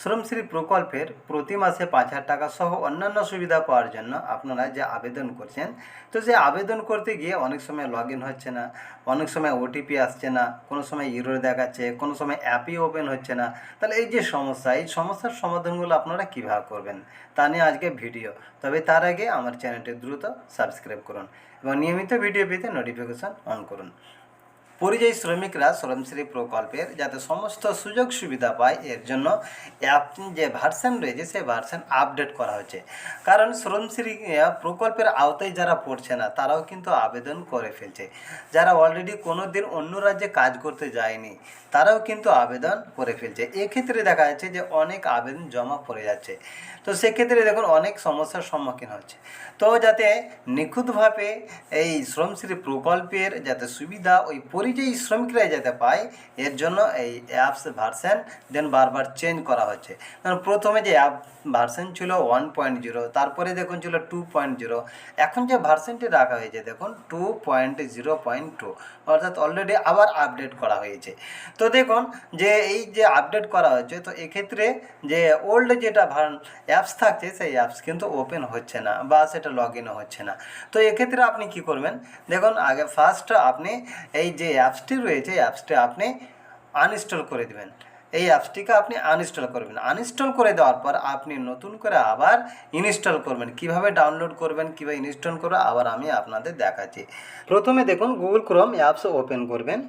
শ্রমশ্রী প্রকল্পের প্রতি মাসে পাঁচ হাজার টাকা সহ অন্যান্য সুবিধা পাওয়ার জন্য আপনারা যে আবেদন করছেন, তো সেই আবেদন করতে গিয়ে অনেক সময় লগ হচ্ছে না, অনেক সময় ওটিপি আসছে না, কোনো সময় ইরোর দেখাচ্ছে, কোনো সময় অ্যাপই ওপেন হচ্ছে না, তাহলে এই যে সমস্যা, এই সমস্যার সমাধানগুলো আপনারা কীভাবে করবেন তা নিয়ে আজকে ভিডিও। তবে তার আগে আমার চ্যানেলটি দ্রুত সাবস্ক্রাইব করুন এবং নিয়মিত ভিডিও পেতে নোটিফিকেশন অন করুন। পরিযায়ী শ্রমিকরা শ্রমশ্রী প্রকল্পের যাতে সমস্ত সুযোগ সুবিধা পায়, এর জন্য অ্যাপ যে ভার্সান রয়েছে, সেই ভার্সান আপডেট করা হচ্ছে কারণ শ্রমশ্রী প্রকল্পের আওতায় যারা পড়ছে না, তারাও কিন্তু আবেদন করে ফেলছে। যারা অলরেডি কোনো দিন অন্য রাজ্যে কাজ করতে যায়নি, তারাও কিন্তু আবেদন করে ফেলছে। এক্ষেত্রে দেখা যাচ্ছে যে অনেক আবেদন জমা পড়ে যাচ্ছে। তো সেক্ষেত্রে দেখুন, অনেক সমস্যার সম্মুখীন হচ্ছে। তো যাতে নিখুঁতভাবে এই শ্রমশ্রী প্রকল্পের যাতে সুবিধা ওই পরিযায়ী শ্রমিকরা যাতে পায়, এর জন্য এই অ্যাপস ভার্সন দেন বারবার চেঞ্জ করা হচ্ছে কারণ প্রথমে যে অ্যাপ ভার্সন ছিল ওয়ান পয়েন্ট জিরো তারপরে দেখুন ছিল টু পয়েন্ট জিরো এখন যে ভার্সনটি রাখা হয়েছে দেখুন two point zero point two অর্থাৎ অলরেডি আবার আপডেট করা হয়েছে। তো দেখুন যে এই যে আপডেট করা হচ্ছে তো এক্ষেত্রে যে ওল্ড যেটা অ্যাপস থাকছে, সেই অ্যাপস কিন্তু ওপেন হচ্ছে না বা সেটা লগ ইনও হচ্ছে না। তো এক্ষেত্রে আপনি কি করবেন? দেখুন আগে ফার্স্ট আপনি এই যে অ্যাপসটি রয়েছে, এই অ্যাপসটি আপনি আনইনস্টল করে দেবেন। এই অ্যাপসটিকে আপনি আনইনস্টল করবেন। আনইনস্টল করে দেওয়ার পর আপনি নতুন করে আবার ইনস্টল করবেন। কীভাবে ডাউনলোড করবেন, কীভাবে ইনস্টল করবেন, আবার আমি আপনাদের দেখাচ্ছি। প্রথমে দেখুন গুগল ক্রোম অ্যাপস ওপেন করবেন।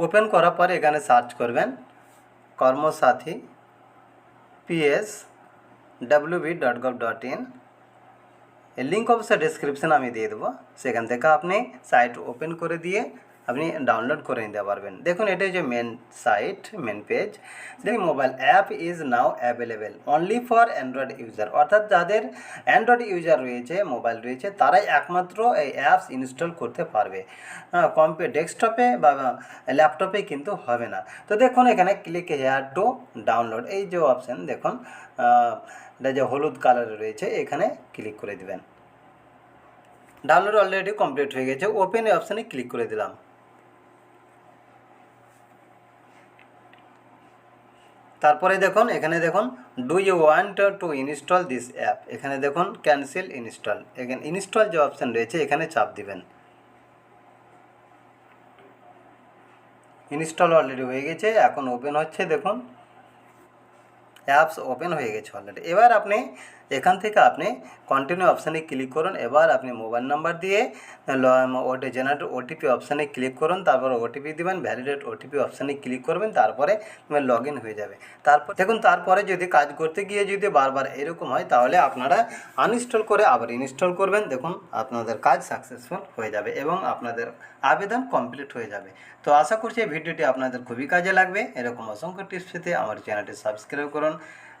ওপেন করার পরে এখানে সার্চ করবেন, Karmasathi PS WB dot gov dot in link অবশ্যই ডিসক্রিপশন আমি দিয়ে দেবো সেখান থেকে আপনি সাইট ওপেন করে দিয়ে আপনি ডাউনলোড করে নিতে পারবেন। দেখুন, এটা যে মেন সাইট মেন পেজ দেখুন mobile app is now available only for Android user অর্থাৎ যাদের অ্যান্ড্রয়েড ইউজার রয়েছে মোবাইল রয়েছে, তারাই একমাত্র এই অ্যাপস ইনস্টল করতে পারবে। কম্পে ডেস্কটপে বা ল্যাপটপে কিন্তু হবে না। তো দেখুন, এখানে ক্লিক হেয়ার টু ডাউনলোড এই যে অপশান দেখুন এটা যে হলুদ কালারে রয়েছে, এখানে ক্লিক করে দেবেন। ডাউনলোড অলরেডি কমপ্লিট হয়ে গেছে। ওপেন অপশানে ক্লিক করে দিলাম। তারপরে দেখুন, এখানে দেখুন do you want to install this app এখানে দেখুন ক্যান্সেল ইনস্টল এখানে ইনস্টল যে অপশান রয়েছে, এখানে চাপ দিবেন। ইনস্টল অলরেডি হয়ে গেছে, এখন ওপেন হচ্ছে, দেখুন। অ্যাপস ওপেন হয়ে গেছে অলরেডি এবার আপনি এখান থেকে আপনি কন্টিনিউ অপশানে ক্লিক করুন। এবার আপনি মোবাইল নাম্বার দিয়ে ওটি জেনারেট ওটিপি অপশানে ক্লিক করুন। তারপর ওটিপি দিবেন ভ্যালিডেট ওটিপি অপশানে ক্লিক করবেন, তারপরে লগ ইন হয়ে যাবে। তারপর দেখুন, তারপরে যদি কাজ করতে গিয়ে যদি বারবার এরকম হয়, তাহলে আপনারা আনইনস্টল করে আবার ইনস্টল করবেন। দেখুন, আপনাদের কাজ সাকসেসফুল হয়ে যাবে এবং আপনাদের আবেদন কমপ্লিট হয়ে যাবে। তো আশা করছি এই ভিডিওটি আপনাদের খুবই কাজে লাগবে। এরকম অসংখ্য টিপস পেতে আমার চ্যানেলটি সাবস্ক্রাইব করুন।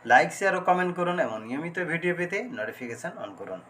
লাইক শেয়ার ও কমেন্ট করুন এবং নিয়মিত ভিডিও পেতে নোটিফিকেশান অন করুন।